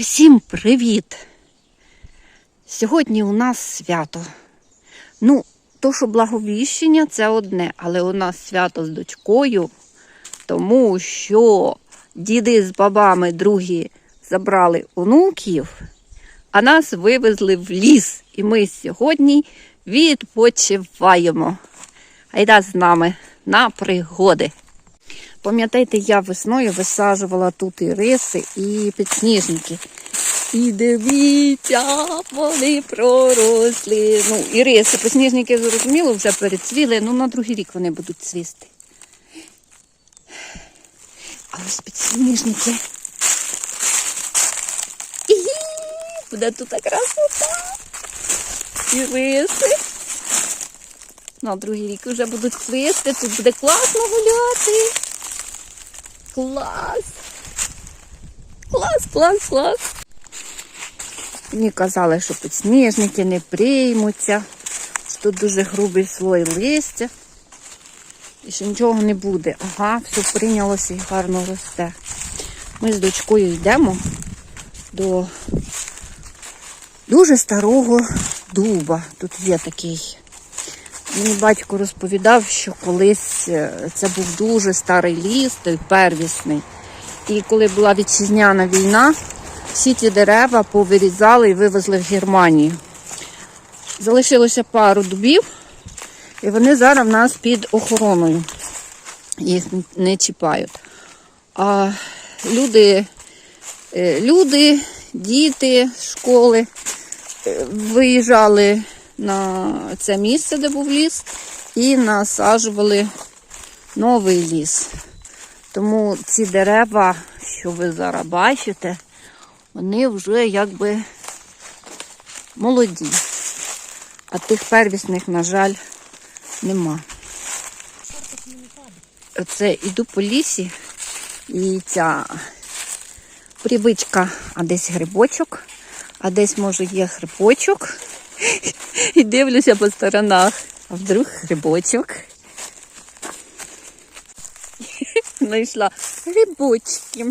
Усім привіт! Сьогодні у нас свято. Ну, то, що благовіщення, це одне, але у нас свято з дочкою, тому що діди з бабами другі забрали онуків, а нас вивезли в ліс. І ми сьогодні відпочиваємо. Айда з нами на пригоди. Пам'ятаєте, я весною висаджувала тут і риси, і підсніжники. І дивіться, вони проросли. Ну, і риси, підсніжники, зрозуміло, вже перецвіли, ну на другий рік вони будуть цвісти. А ось підсніжники. Буде тут красота. І риси. На другий рік вже будуть цвісти, тут буде класно гуляти. Клас! Клас, клас, клас. Мені казали, що підсніжники не приймуться, що тут дуже грубий слой листя. І що нічого не буде. Ага, все прийнялося і гарно росте. Ми з дочкою йдемо до дуже старого дуба. Тут є такий. Мій батько розповідав, що колись е, це був дуже старий ліс, той первісний. І коли була вітчизняна війна, всі ті дерева повирізали і вивезли в Германію. Залишилося пару дубів, і вони зараз в нас під охороною. Їх не чіпають. А люди, е, люди, діти школи е, виїжджали на це місце, де був ліс, і насаджували новий ліс. Тому ці дерева, що ви зараз бачите, вони вже якби молоді. А тих первісних, на жаль, нема. Оце іду по лісі, і ця привичка, а десь грибочок, а десь, може, є грибочок. І дивлюся по сторонах. А вдруг грибочок. Знайшла грибочки.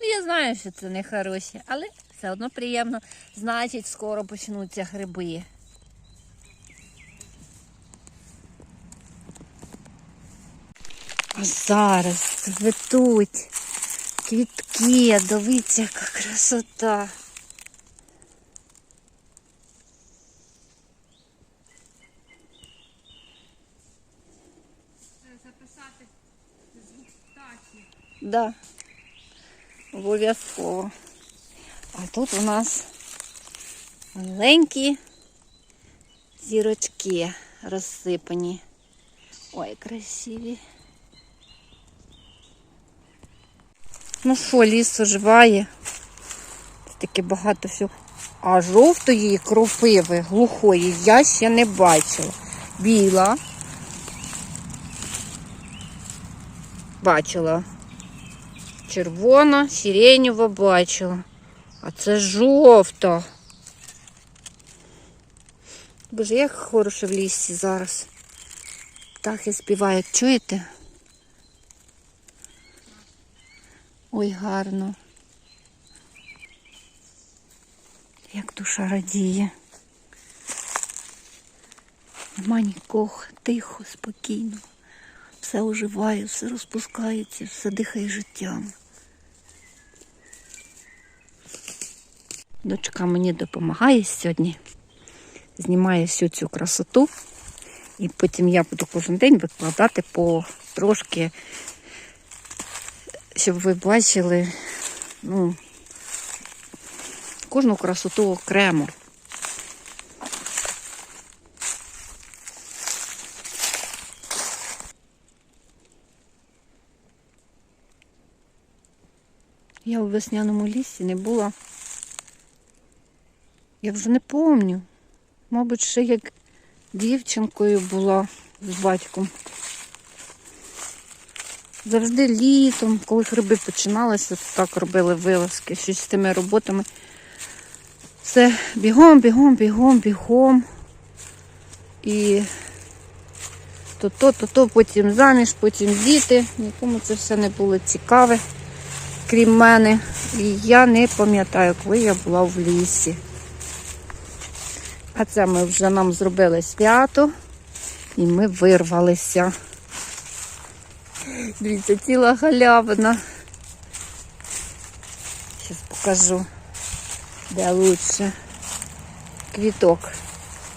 Ну, я знаю, що це не хороші, але все одно приємно. Значить, скоро почнуться гриби. А зараз цветуть квітки, дивіться, яка красота. записати звук птахів. Да. Обов'язково. А тут у нас маленькі зірочки розсипані. Ой, красиві. Ну що, ліс оживає. Таке багато всього. А жовтої кропиви, глухої, я ще не бачила. Біла. Бачила. Червона, сиренєва бачила. А це жовта. Боже, як хороше в лісі зараз. Птахи співають, чуєте? Ой, гарно. Як душа радіє. Нема нікого, тихо, спокійно. Все оживає, все розпускається, все дихає життям. Дочка мені допомагає сьогодні, знімає всю цю красоту, і потім я буду кожен день викладати по трошки, щоб ви бачили ну, кожну красоту окремо. Я у весняному лісі не була. Я вже не пам'ятаю. Мабуть, ще як дівчинкою була з батьком. Завжди літом, коли гриби починалися, то так робили вилазки, щось з тими роботами. Все бігом, бігом, бігом, бігом. І то то, то то, потім заміж, потім діти. Нікому це все не було цікаве, крім мене. І я не пам'ятаю, коли я була в лісі. А це ми вже нам зробили свято і ми вирвалися. Дивіться, ціла галявина. Зараз покажу, де лучше. Квіток.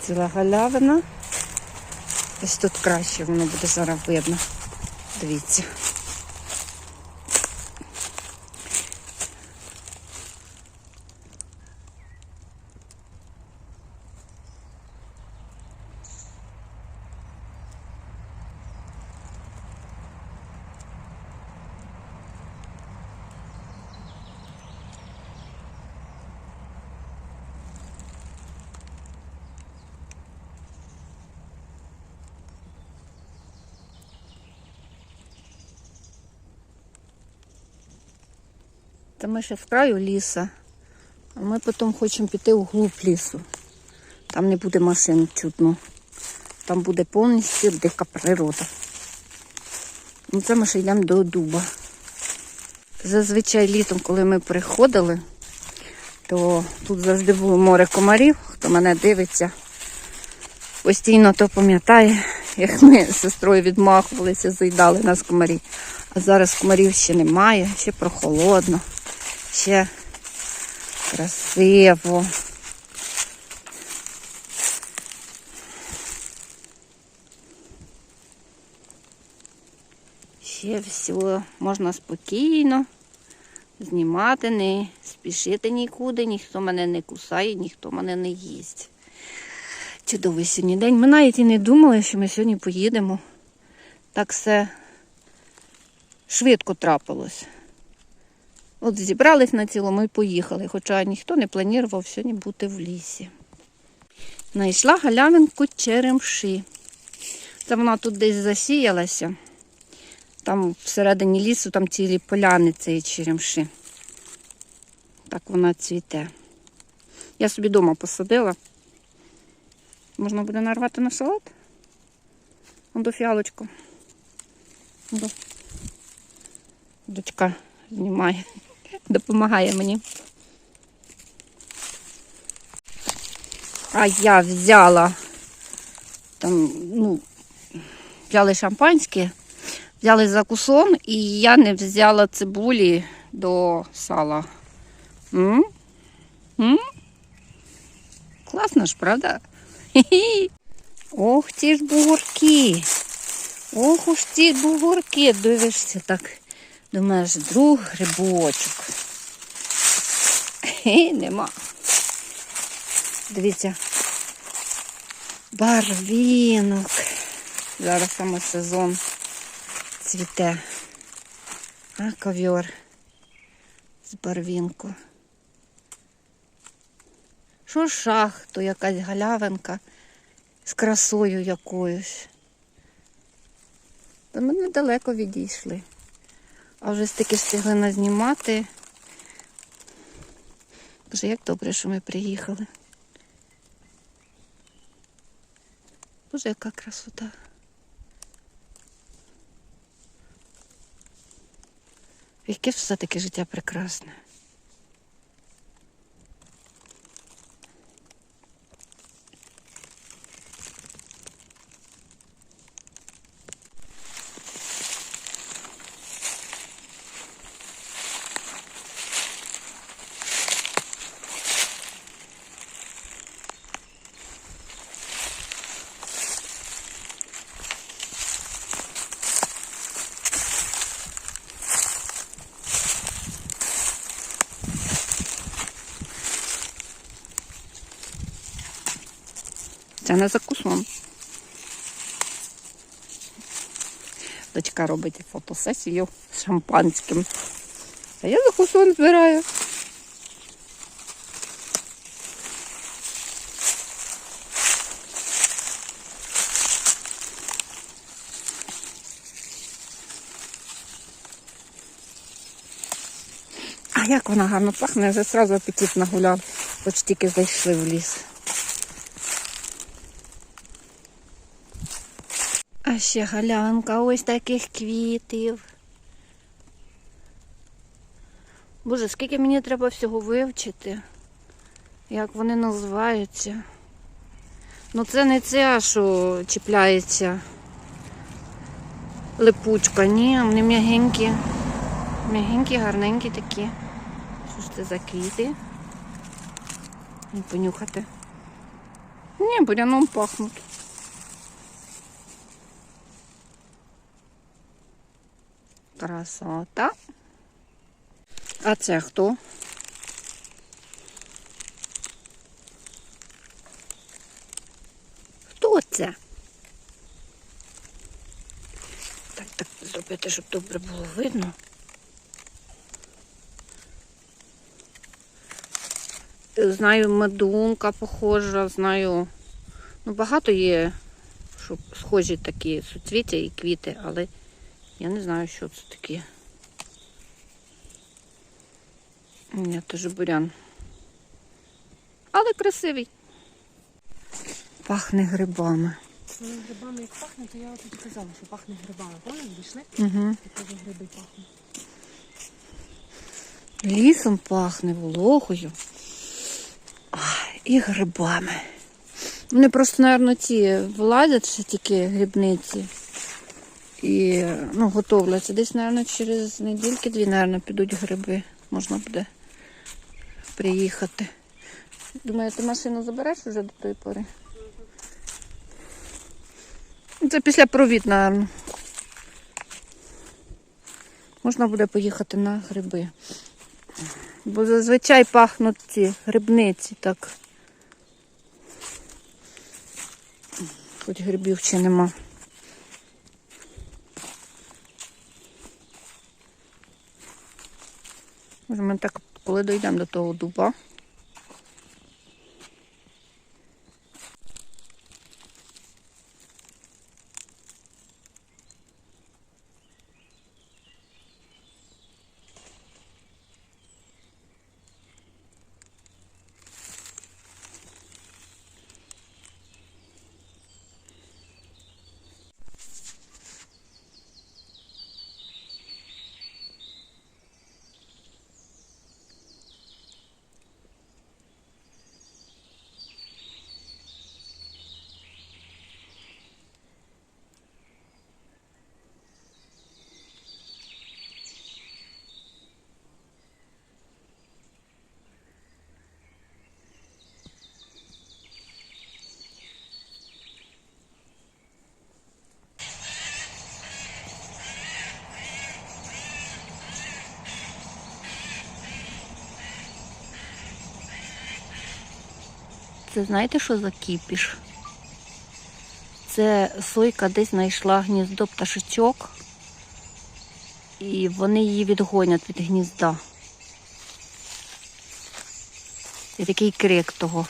Ціла галявина. Ось тут краще воно буде зараз видно. Дивіться. Та ми ще в краю ліса, а ми потім хочемо піти у глуб лісу. Там не буде машин чутно. Там буде повністю дика природа. Ну, це ми ще йдемо до дуба. Зазвичай літом, коли ми приходили, то тут завжди було море комарів. Хто мене дивиться, постійно то пам'ятає, як ми з сестрою відмахувалися, заїдали нас комарі. А зараз комарів ще немає, ще прохолодно, ще красиво. Ще все можна спокійно знімати, не спішити нікуди, ніхто мене не кусає, ніхто мене не їсть. Чудовий сьогодні день. Ми навіть і не думали, що ми сьогодні поїдемо. Так все швидко трапилось. От зібрались на цілому і поїхали, хоча ніхто не планував сьогодні бути в лісі. Знайшла галявинку черемши. Це вона тут десь засіялася. Там всередині лісу там цілі поляни цієї черемши. Так вона цвіте. Я собі вдома посадила. Можна буде нарвати на салат. До фіалочку. Дочка знімає, допомагає мені. А я взяла там, ну, взяли шампанське, взяли закусон, і я не взяла цибулі до сала. М? М? Класно ж, правда? Ох ті ж бугурки. Ох уж ті бугурки. Дивишся так. Думаєш, друг грибочок. Хі, нема. Дивіться. Барвінок. Зараз саме сезон цвіте. А ковьор з барвінку. Шах, то якась галявинка з красою якоюсь. Та ми недалеко відійшли. А вже стільки встигли назнімати. Боже, як добре, що ми приїхали. Боже, яка красота. Яке ж все-таки життя прекрасне. Це не закусон. Дочка робить фотосесію з шампанським. А я закусон збираю. А як вона гарно пахне, вже одразу апетит нагуляв, хоч тільки зайшли в ліс. А ще галянка ось таких квітів. Боже, скільки мені треба всього вивчити, як вони називаються. Ну це не ця, що чіпляється липучка, ні, вони м'ягенькі. М'ягенькі, гарненькі такі. Що ж це за квіти? І понюхати. Ні, буряном пахнуть. Красота. А це хто? Хто це? Так, так зробити, щоб добре було видно. Знаю, медунка похожа, знаю. Ну, багато є, що схожі такі суцвіття і квіти, але я не знаю, що це таке. Ні, теж бурян. Але красивий. Пахне грибами. Ну, Грибами як пахне, то я тут казала, що пахне грибами. Поняли, вийшли? Угу. І теж гриби пахнуть. Лісом пахне, вологою. І грибами. Вони просто, мабуть, ці вилазять ще тільки грибниці. І ну, готовляться. Десь, мабуть, через недільки-дві, мабуть, підуть гриби. Можна буде приїхати. Думаю, ти машину забереш вже до тої пори? Ну, Це після провід, мабуть. Можна буде поїхати на гриби. Бо зазвичай пахнуть ці грибниці так. Хоч грибів чи нема. Може, ми так, коли дійдемо до того дуба. Це знаєте, що за кіпіш? Це сойка десь знайшла гніздо пташечок, і вони її відгонять від гнізда. І такий крик того.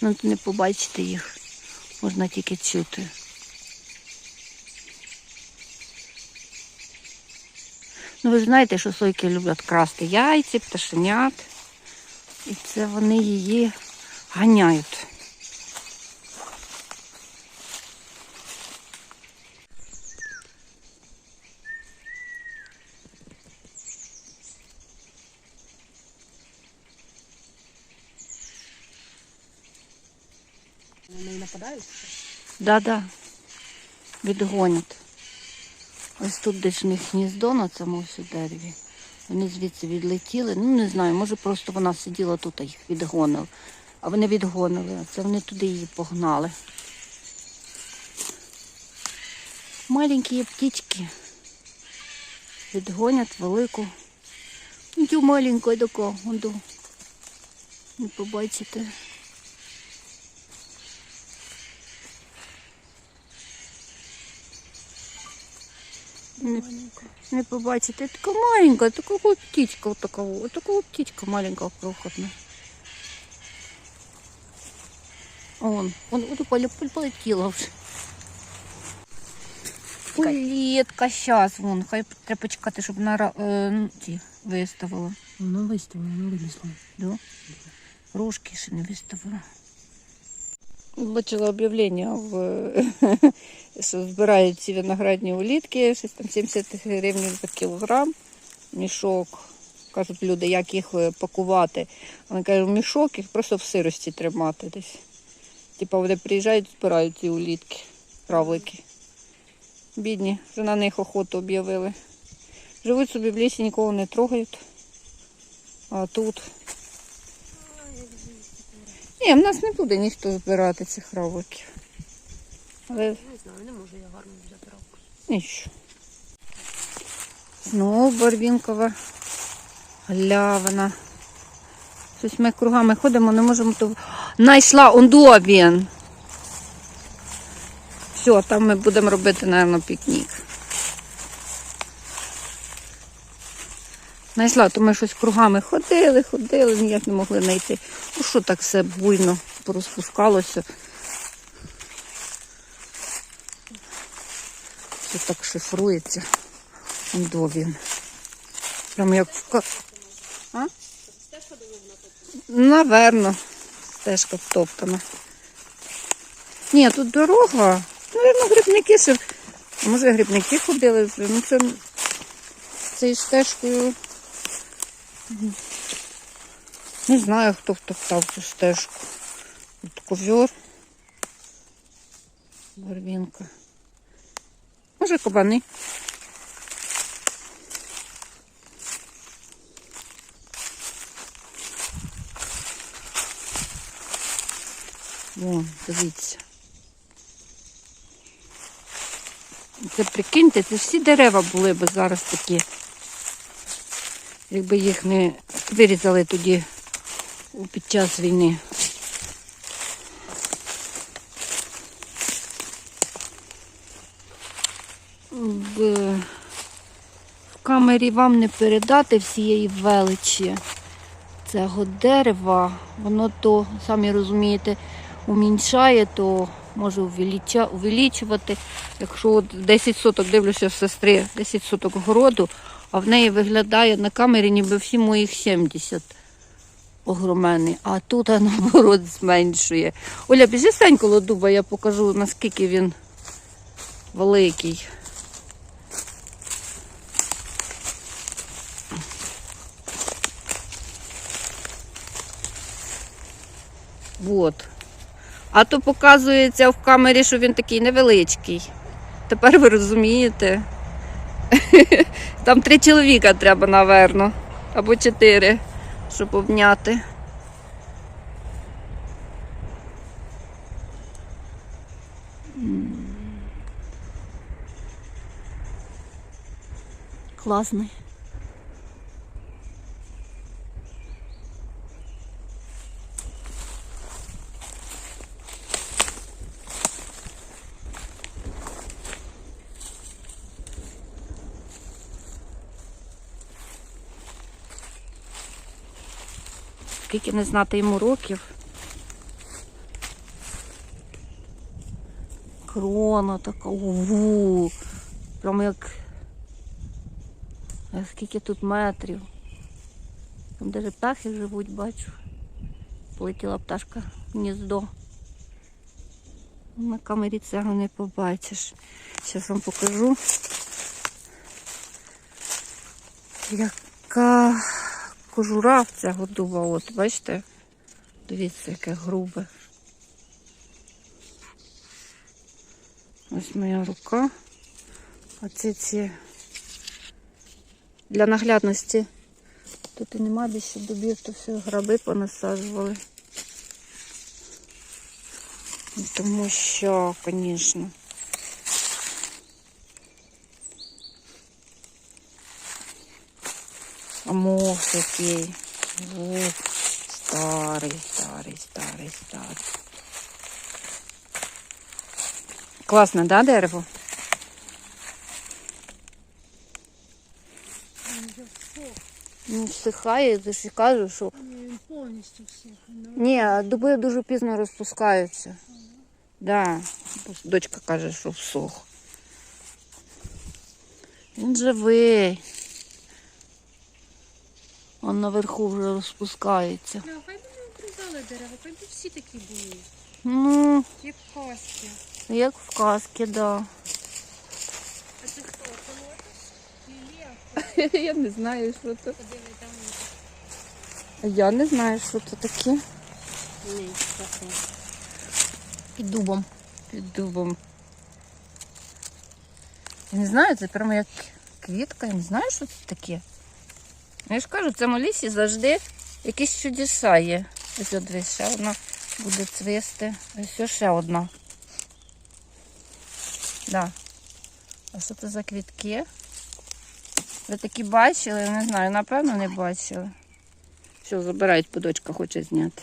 Ну, не побачите їх, можна тільки чути. Ну, ви знаєте, що сойки люблять красти яйці, пташенят. І це вони її ганяють. Вони нападають. Да-да. Відгонять. Ось тут десь в них гніздо на цьому ось дереві. Вони звідси відлетіли. Ну, не знаю, може просто вона сиділа тут, а їх відгонили. А вони відгонили, а це вони туди її погнали. Маленькі птички. Відгонять велику. Цю маленьку таку, онду. Не побачите. Не, не побачите. Така маленька, така птичка, от така, от птичка маленька, крохотна. Он, он, от поле- поле- полетіла вже. Улітка, щас, вон, хай треба почекати, щоб на е, ну, ті виставила. Воно виставлено, воно вилізло. Да? Рожки ще не виставила. Бачила об'явлення, в, що збирають ці виноградні улітки, щось там 70 гривень за кілограм, мішок. Кажуть люди, як їх е, пакувати. Вони кажуть, мішок їх просто в сирості тримати десь. Типа вони приїжджають, збирають ці улітки, равлики. Бідні, вже на них охоту об'явили. Живуть собі в лісі, нікого не трогають. А тут. Ні, в нас не буде ніхто збирати цих равликів. Але Не знаю, не можу я гарно взяти равку. Ніщо. Знову барвінкова галявина. Щось ми кругами ходимо, не можемо то. Найшла ондо він. Все, там ми будемо робити, мабуть, пікнік. Знайшла, то ми щось кругами ходили, ходили, ніяк не могли знайти. Ну що так все буйно порозпускалося. Все так шифрується. Він. Прям як в А? Наверно, стежка втоптана. Ні, тут дорога. Наверно, грибники ще. Може, грибники ходили. Ну, це цією стежкою. Не знаю, хто втоптав цю стежку. Тут ковьор. Барвінка. Може, кабани. Вон, дивіться. Це прикиньте, це всі дерева були б зараз такі. Якби їх не вирізали тоді під час війни. В, в камері вам не передати всієї величі цього дерева. Воно то, самі розумієте, умінчає, то може увеличувати. Якщо от 10 соток дивлюся в сестри, 10 соток городу, а в неї виглядає на камері ніби всі моїх 70 огроменний, а тут а, наоборот зменшує. Оля, біжи стань коло дуба, я покажу, наскільки він великий. Вот. А то показується в камері, що він такий невеличкий. Тепер ви розумієте. Там три чоловіка треба, напевно. Або чотири, щоб обняти. Класний. Скільки не знати йому років. Крона така, угу. Прямо як. Скільки тут метрів. Там навіть птахи живуть, бачу. Полетіла пташка в гніздо. На камері цього не побачиш. Зараз вам покажу. Яка кожура в цього дуба, от, бачите? Дивіться, яке грубе. Ось моя рука. Оці ці для наглядності. Тут і нема більше дубів, то все граби понасаджували. Тому що, звісно. А мох який. Ох, старий, старий, старий, старий. Класне, да, дерево? Ну, всихає, я ж кажу, що Він повністю всіх. Ну, ні, дуби дуже пізно розпускаються. Да. Дочка каже, що всох. Він живий. Он наверху вже розпускається. Ну, хай би не обрізали дерева, хай би всі такі були. Ну, Як кості. як в казці, да. А це хто? Це лотос? Лілія? Я не знаю, що це. Подиви, там Я не знаю, що це таке. ні, таке. Під дубом. Під дубом. Я не знаю, це прямо як квітка, я не знаю, що це таке. Ну, Я ж кажу, в цьому лісі завжди якісь чудеса є. Ось от дивись, ще одна буде цвісти. Ось ще одна. Да. А що це за квітки? Ви такі бачили? Не знаю, напевно, не бачили. Все, забирають, подочка хоче зняти.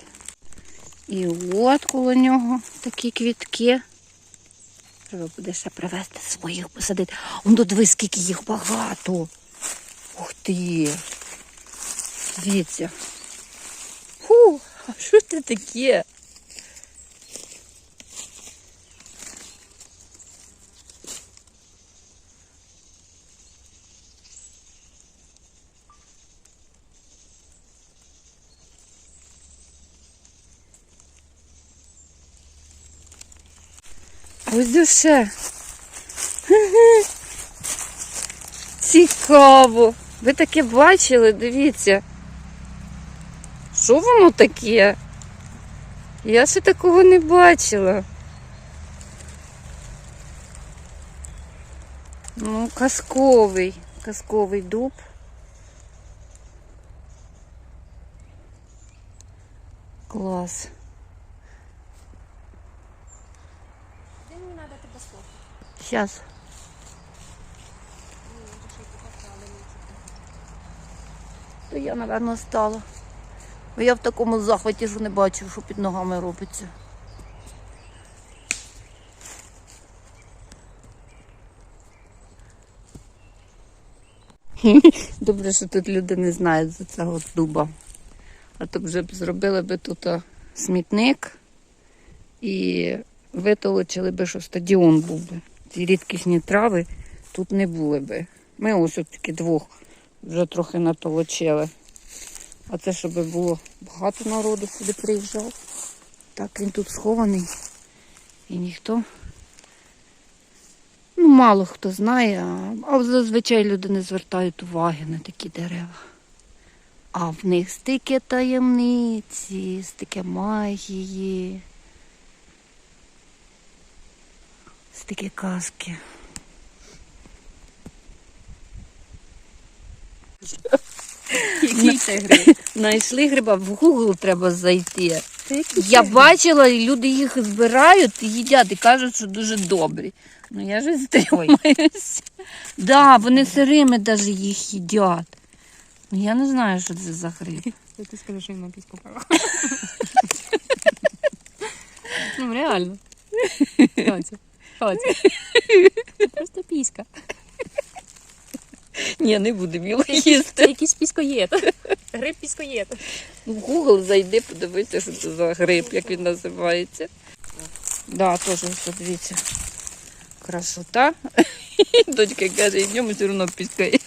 І от коло нього такі квітки. Треба буде ще привезти своїх посадити. Он тут дивись, скільки їх багато. Ух ти. Дивіться. Фу, а що це таке? Ось душе. Цікаво. Ви таке бачили, дивіться. Що воно таке? Я ще такого не бачила. Ну, казковий, казковий дуб. Клас. Де мені треба тебе слухати? Сейчас. То я, напевно, стала. Бо я в такому захваті, що не бачу, що під ногами робиться. Добре, що тут люди не знають за цього дуба. А то вже б зробили би тут смітник і витолочили би, що стадіон був би. Ці рідкісні трави тут не були би. Ми ось от тільки двох вже трохи натолочили. А це, щоб було багато народу сюди приїжджав. Так він тут схований. І ніхто. Ну, мало хто знає, а- зазвичай люди не звертають уваги на такі дерева. А в них стільки таємниці, стільки магії. Стільки казки. Який це гриб? Знайшли гриба, в Google треба зайти. Я бачила, і люди їх збирають їдять і кажуть, що дуже добрі. Ну я ж стримуюсь. Да, вони сирими навіть їх їдять. Ну я не знаю, що це за гриб. Ти скажи, що він на піську. Ну, реально. Просто піська. Ні, не будемо його Це їсти. якийсь піскоєд. Гриб піскоєд. В Google зайди, подивися, що це за гриб, як він називається. Да, теж ось дивіться. Красота. Дочка каже, і в ньому все одно піскає.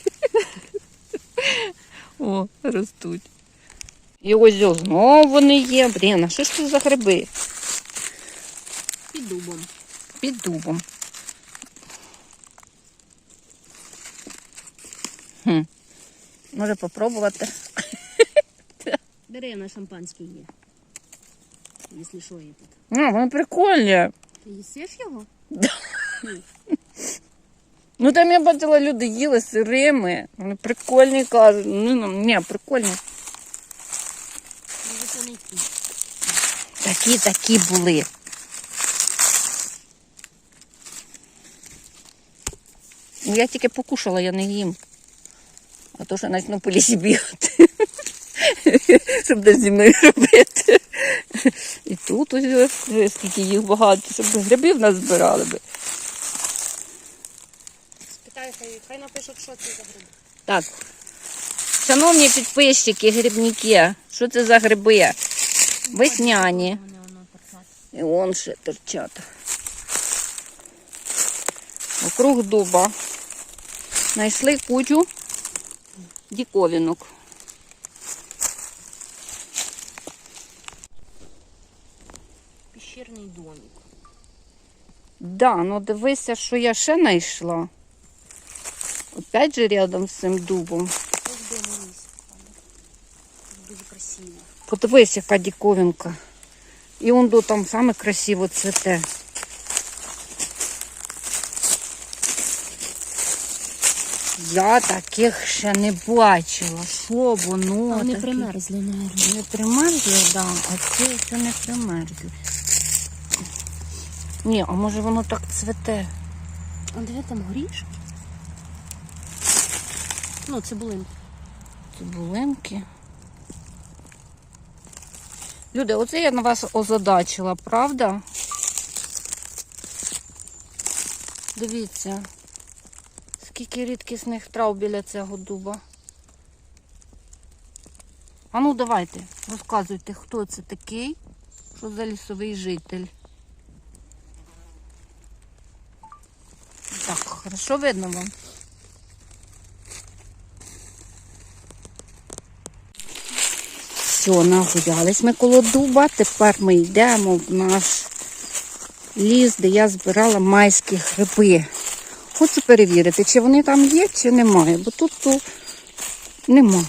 О, ростуть. І ось ось знову вони є. Блін, а що ж це за гриби? Під дубом. Під дубом. Хм. Може попробувати. Бери на шампанський є. Якщо що є тут. А, вони прикольні. Ти їсиш його? Ну там я бачила, люди їли сирими. Вони прикольні кажуть. Ну, ну ні, прикольні. Може це не ті. Такі, такі були. Ну, Я тільки покушала, я не їм. То що почну по лісі бігати. Щоб десь зі мною робити. І тут ось скільки їх багато, щоб грибів назбирали би. Спитай, хай, хай напишуть, що це за гриб. Так. Шановні підписчики, грибники, що це за гриби? Весняні. І вон ще торчать. Округ дуба. Знайшли кучу діковінок. Піщерний домик. Да, ну дивися, що я ще знайшла. Опять же рядом з цим дубом. Дуже красиво. Подивись, яка діковинка. І он до там саме красиво цвете. Я таких ще не бачила. Що воно? Вони таке? примерзли, навіть. Не примерзли, да, а це ще не примерзли. Ні, а може воно так цвете? А диви там горішки. Ну, цибулинки. Цибулинки. Люди, оце я на вас озадачила, правда? Дивіться, скільки рідкісних трав біля цього дуба. А ну давайте, розказуйте, хто це такий, що за лісовий житель. Так, хорошо видно вам? Все, нагулялись ми коло дуба. Тепер ми йдемо в наш ліс, де я збирала майські гриби. Хочу перевірити, чи вони там є, чи немає, бо тут то нема.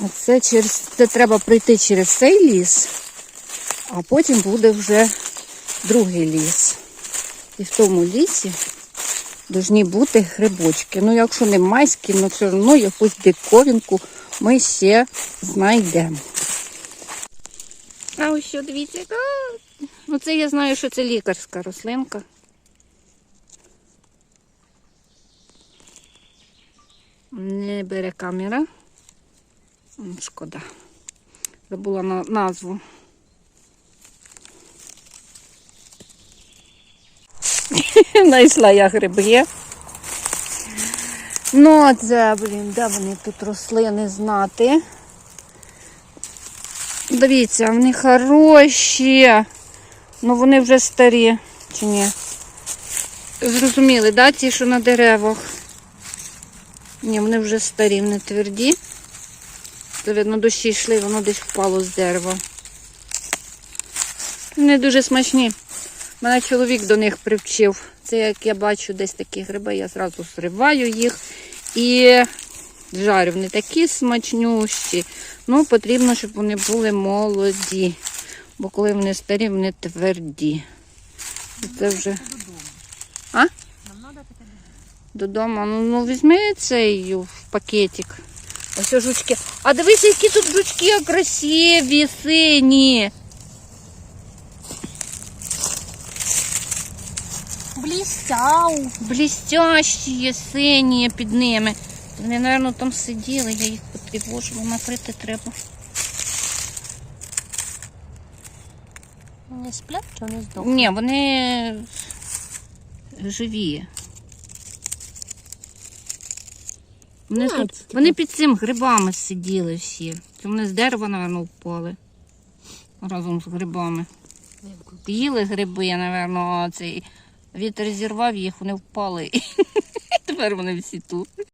А це, через, це треба пройти через цей ліс, а потім буде вже другий ліс. І в тому лісі Должні бути грибочки. Ну, якщо не майські, ну все одно якусь диковинку ми ще знайдемо. А ось що, дивіться. Ну, це я знаю, що це лікарська рослинка. Не бере камера. Шкода. Забула на назву. Знайшла я гриби. Ну, це, блін, де вони тут росли, не знати. Дивіться, вони хороші. Ну вони вже старі, чи ні? Зрозуміли, да, ті, що на деревах? Ні, вони вже старі, вони тверді. Це видно, дощі йшли, воно десь впало з дерева. Вони дуже смачні. Мене чоловік до них привчив. Це як я бачу десь такі гриби, я зразу зриваю їх і жарю. Вони такі смачнющі. Ну, потрібно, щоб вони були молоді. Бо коли вони старі, вони тверді. Це вже. А? Додому. Ну, ну візьми цей в пакетик. Ось жучки. А дивися, які тут жучки красиві, сині. Блістяв. Блістящі, сині під ними. Вони, мабуть, там сиділи, я їх потривожу, накрити треба. Вони сплять чи вони здохли? Ні, вони живі. Вони, тут, вони під цим грибами сиділи всі. Це вони з дерева, мабуть, впали. Разом з грибами. Їли гриби, напевно, цей вітер зірвав їх, вони впали. Тепер вони всі тут.